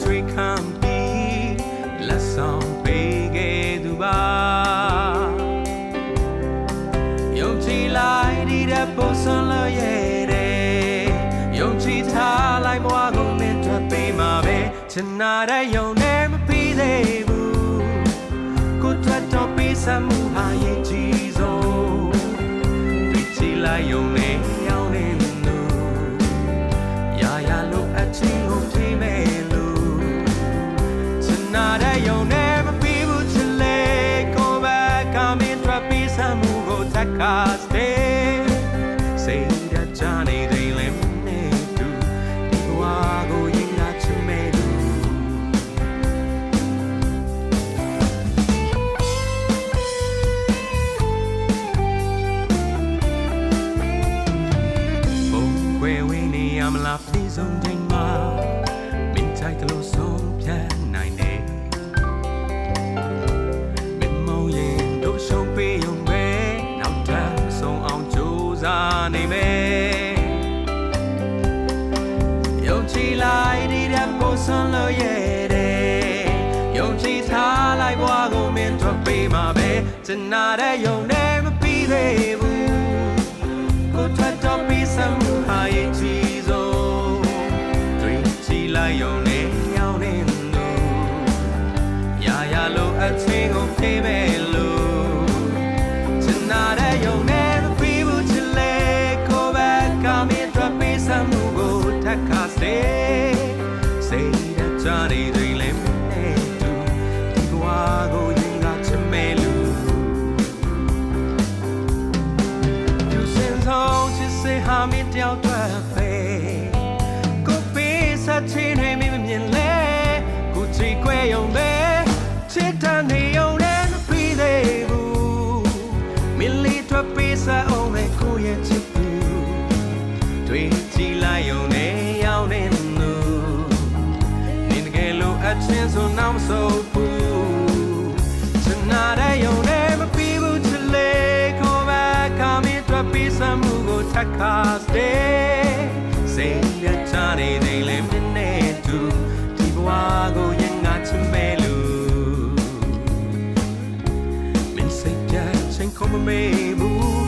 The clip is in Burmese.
တွေခံပြီးလက်ဆောင်ပေးခဲ့သူပါယုံကြည်လိုက်ဒီတဲ့ပုံစံလို့ရတယ်ယုံကြည်ထားလိုက်ဘဝကိုမင်းထွက်ပေးမှာပဲချင်နာတဲ့ယုံနဲ့မပြီးသေးဘူးကိုထွက်တော့ပေးစမ်းမှုဟာရင်ကြီးဆုံးပြီးချလိုက်ယုံနဲ့ရောင်းနေ မင်းထွက်ပြီးစမ်းမှုကိုတက်ကစတဲ့စိတ်ဓာတ်ချနေတဲ့လင်းနေတူဒီဘဝကိုရင်ကချင်မဲ့လို့ဘုံခွေဝင်းနေရမလားပြေဆုံးချိန် နေမယ်ယုံကြည်လိုက်ဒီတဲ့ပို့ဆွန်လို့ရတဲ့ယုံကြည်ထားလိုက်ဘွားကိုမင်းတို့ပေးမှာပဲကျန်နာတဲ့ယုံနဲ့မပြီးသေးဘူးကိုထွက်တော့ပြီးစမှုဟာရဲ့ကြီးဆုံးတွေ့ကြည့်လိုက်ရုံနဲ့ရောက်နေလို့ရာရာလို့အချင်းကိုဖြေမဲ့ say how me down to pay ကိုပေးစချင်တွေမမြင်လဲကိုချီခွဲယုံပဲချစ်တန်နေယုံနဲ့မပြီးသေးဘူးမီလီထွက်ပေးစအောင်ပဲကိုရဲ့ချစ်သူတွေ့ကြည့်လိုက်ယုံနဲ့ရောက်နေလို့နေတကယ်လို့အချင်းဆိုနောက်မဆိုဘူး Podcast Day စိတ်လက်ချနေတဲ့လေမင်းနဲ့သူဒီဘဝကိုရင်ငါချင်ပဲလို့မင်းစိတ်ကြချင်းခုမမေဘူး